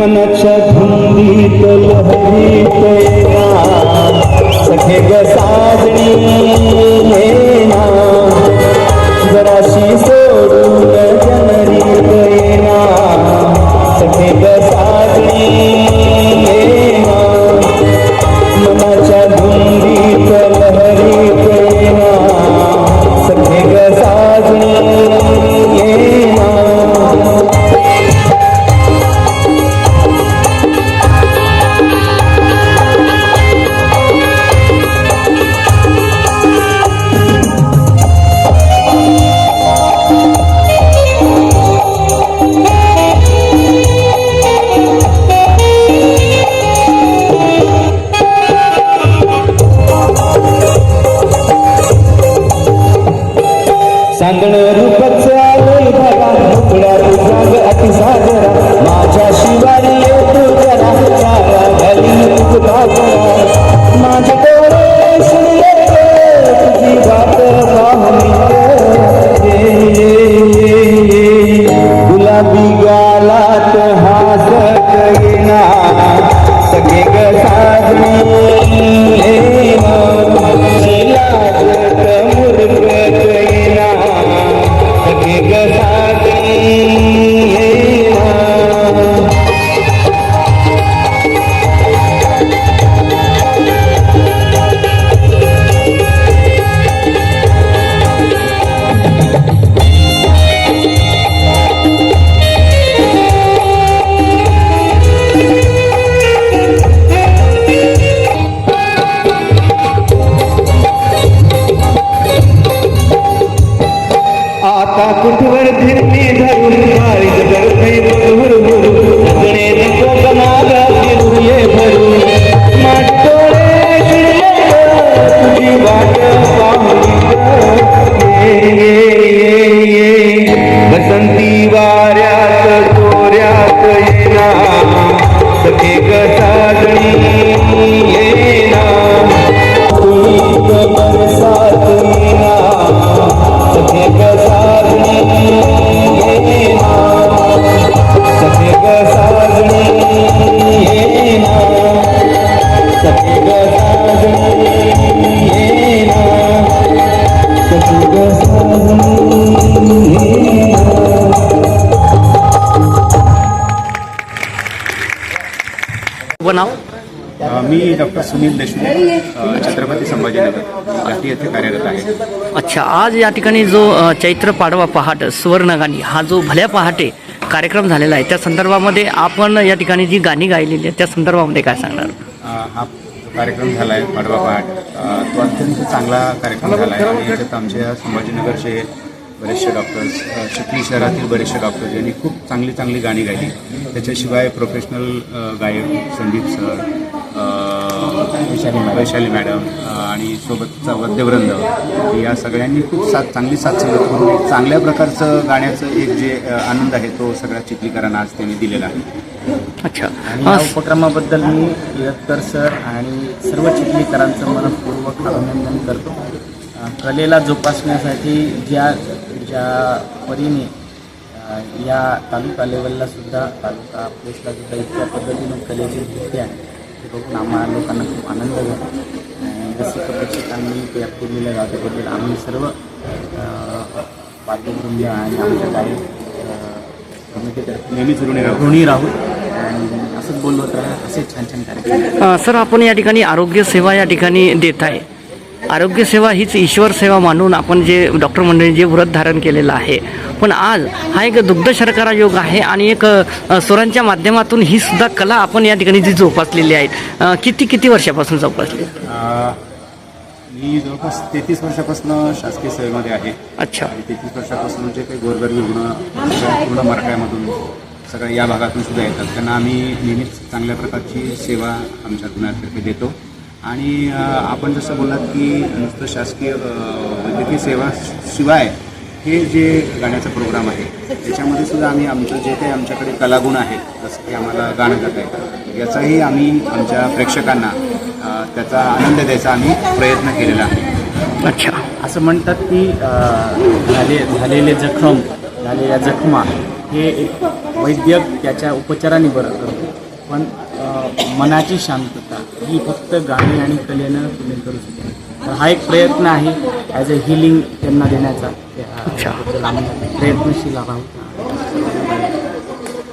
मनाच्या धुंदीत लहरीत सखे ग साजणी जराशी सोडून सांगण रूपच आलोय बघा मोकळ्या तुझाग अतिसागरा. माझ्या शिवाय अ, मी डॉक्टर सुनील देशमुख छत्रपती संभाजीनगर घाटी येथे कार्यरत आहे. अच्छा आज या ठिकाणी जो चैत्र पाडवा पहाट सुवर्णगाणी हा जो भल्या पहाटे कार्यक्रम झालेला आहे. त्या संदर्भामध्ये आपण या ठिकाणी जी गाणी गायलेली आहेत त्या संदर्भामध्ये काय सांगणार? हा कार्यक्रम झाला आहे पाडवा पाठ. तो अत्यंत चांगला कार्यक्रम झाला आहे आणि याच्यात आमच्या संभाजीनगरचे बरेचसे डॉक्टर्स चिखली शहरातील बरेचसे डॉक्टर्स यांनी खूप चांगली चांगली गाणी गायली. त्याच्याशिवाय प्रोफेशनल गायक संदीप सर वैशाली मॅडम. आणि सोबतचा वाद्यवृंद या सगळ्यांनी खूप साथ चांगली साथ संगत करून एक चांगल्या प्रकारचं गाण्याचं एक जे आनंद आहे तो सगळ्या चिखलीकरांना आज त्यांनी दिलेला आहे. अच्छा. आणि या उपक्रमाबद्दल मी इरत्कर सर आणि सर्व चिखलीकरांचं मनपूर्वक अभिनंदन करतो. कलेला जोपासण्यासाठी ज्या ज्या परीने या तालुका लेवलला सुद्धा तालुका प्लेसला सुद्धा इतक्या पद्धतीनं कलेची नृत्य आहे. ते बघून आम्हा लोकांना खूप आनंद झाला. आणि रसिक प्रेक्षकांनी ते केलेल्या जागेबद्दल आम्ही सर्व वाद्यवृंद आणि आमच्या अ, कमिटीतर्फे नेहमीच ऋणी राहू. ऋणी राहू. आणि असंच बोलवत राहा. असे छान छान कार्यक्रम. सर आपण या ठिकाणी आरोग्य सेवा या ठिकाणी देत आहे. आरोग्य सेवा हीच ईश्वर सेवा मानून आपण जे डॉक्टर मंडळी जे व्रत धारण केलेलं आहे. पण आज हा एक दुग्ध शर्करा योग आहे आणि एक स्वरांच्या माध्यमातून ही सुद्धा कला आपण या ठिकाणी जी जोपासलेली आहे किती किती वर्षापासून जोपासली? मी जवळपास तेहतीस वर्षापासून शासकीय सेवेमध्ये आहे. अच्छा. तेहतीस वर्षापासून जे काही गोरगरीब रुग्ण पूर्ण मराठ्यामधून सगळ्या या भागातून सुद्धा येतात. त्यांना आम्ही नेहमीच चांगल्या प्रकारची सेवा आमच्या रुग्णातर्फे देतो. आणि आपण जसं बोललात की नुसतं शासकीय वैद्यकीय सेवा शिवाय हे जे गाण्याचा प्रोग्राम आहे त्याच्यामध्ये सुद्धा आम्ही आमचं जे काही आमच्याकडे कलागुण आहेत जसं की आम्हाला गाणं गाता येतं याचाही आम्ही आमच्या प्रेक्षकांना त्याचा आनंद द्यायचा आम्ही प्रयत्न केलेला आहे. अच्छा. असं म्हणतात की झाले झालेले जखम झालेल्या जखमा हे एक वैद्यक त्याच्या उपचाराने बरं करतो. पण मनाची शांत ही फक्त गाणी आणि कलेनं तुम्ही करू शकता. तर हा एक प्रयत्न आहे ॲज अ हिलिंग त्यांना देण्याचा. अच्छा. प्रयत्नशील आहोत.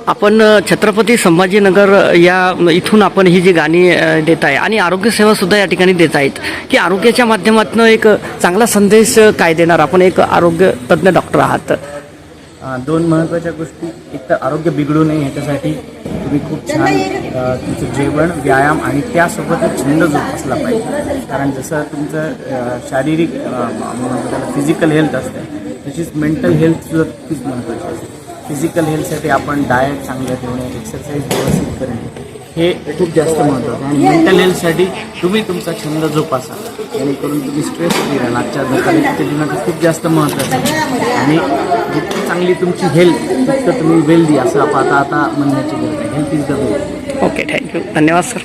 आपण छत्रपती संभाजीनगर या इथून आपण ही जी गाणी देत आहे आणि आरोग्यसेवा सुद्धा या ठिकाणी देत आहेत की आरोग्याच्या माध्यमातून एक चांगला संदेश काय देणार? आपण एक आरोग्य तज्ज्ञ डॉक्टर आहात. दोन महत्त्वाच्या गोष्टी. एक तर आरोग्य बिघडू नये याच्यासाठी तुम्ही खूप छान तुमचं जेवण व्यायाम आणि त्यासोबत छंद जोपासला पाहिजे. कारण जसं तुमचं शारीरिक फिजिकल हेल्थ असते तशीच मेंटल हेल्थ सुद्धा तितकीच महत्त्वाची असते. फिजिकल हेल्थसाठी आपण डाएट चांगलं ठेवणे एक्सरसाइज व्यवस्थित करणे हे खूप जास्त महत्त्वाचं आहे. आणि मेंटल हेल्थसाठी तुम्ही तुमचा छंद जोपासा. जेणेकरून तुम्ही स्ट्रेस फ्री राहाल आजच्या धकाधकीच्या जीवनात खूप जास्त महत्त्वाचं आहे. आणि जितकी चांगली तुमची हेल्थ तितकं तुम्ही वेल्दी असं आपण आता आता म्हणण्याची गरज आहे. Health is the wealth okay thank you धन्यवाद सर